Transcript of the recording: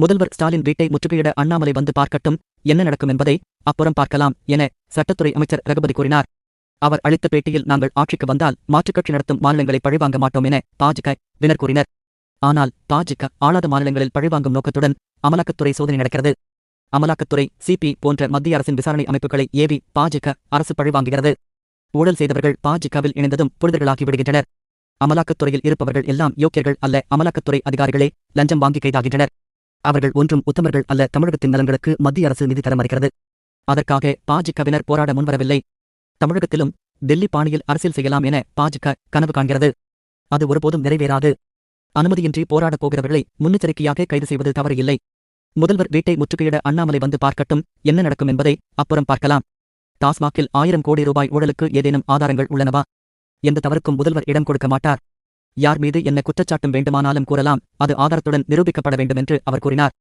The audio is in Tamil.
முதல்வர் ஸ்டாலின் வீட்டை முற்றுகையிட அண்ணாமலை வந்து பார்க்கட்டும் என்ன நடக்கும் என்பதை அப்புறம் பார்க்கலாம் என சட்டத்துறை அமைச்சர் ரகுபதி கூறினார். அவர் அளித்த பேட்டியில் நாங்கள் ஆட்சிக்கு வந்தால் மாற்றுக்கட்சி நடத்தும் மாநிலங்களை பழிவாங்க மாட்டோம் என பாஜக வினர் கூறினர். ஆனால் பாஜக ஆளாத மாநிலங்களில் பழிவாங்கும் நோக்கத்துடன் அமலாக்கத்துறை சோதனை நடக்கிறது. அமலாக்கத்துறை சிபி போன்ற மத்திய அரசின் விசாரணை அமைப்புகளை ஏவி பாஜக அரசு பழிவாங்குகிறது. ஊழல் செய்தவர்கள் பாஜகவில் இணைந்ததும் புரிதர்களாகி விடுகின்றனர். அமலாக்கத்துறையில் இருப்பவர்கள் எல்லாம் யோக்கியர்கள் அல்ல அமலாக்கத்துறை அதிகாரிகளே லஞ்சம் வாங்கி கைதாகின்றனர். அவர்கள் ஒன்றும் உத்தமர்கள் அல்ல. தமிழகத்தின் நலன்களுக்கு மத்திய அரசு நிதி தர மறுக்கிறது. அதற்காக பாஜகவினர் போராட முன்வரவில்லை. தமிழகத்திலும் டெல்லி பாணியில் அரசியல் செய்யலாம் என பாஜக கனவு காண்கிறது. அது ஒருபோதும் நிறைவேறாது. அனுமதியின்றி போராடப் போகிறவர்களை முன்னெச்சரிக்கையாக கைது செய்வது தவறு இல்லை முதல்வர் வீட்டை முற்றுகையிட அண்ணாமலை வந்து பார்க்கட்டும். என்ன நடக்கும் என்பதை அப்புறம் பார்க்கலாம். டாஸ்மாகில் ஆயிரம் கோடி ரூபாய் ஊழலுக்கு ஏதேனும் ஆதாரங்கள் உள்ளனவா? எந்த தவறுக்கும் முதல்வர் இடம் கொடுக்க மாட்டார். யார் மீது என்ன குற்றச்சாட்டும் வேண்டுமானாலும் கூறலாம் அது ஆதாரத்துடன் நிரூபிக்கப்பட வேண்டும் என்று அவர் கூறினார்.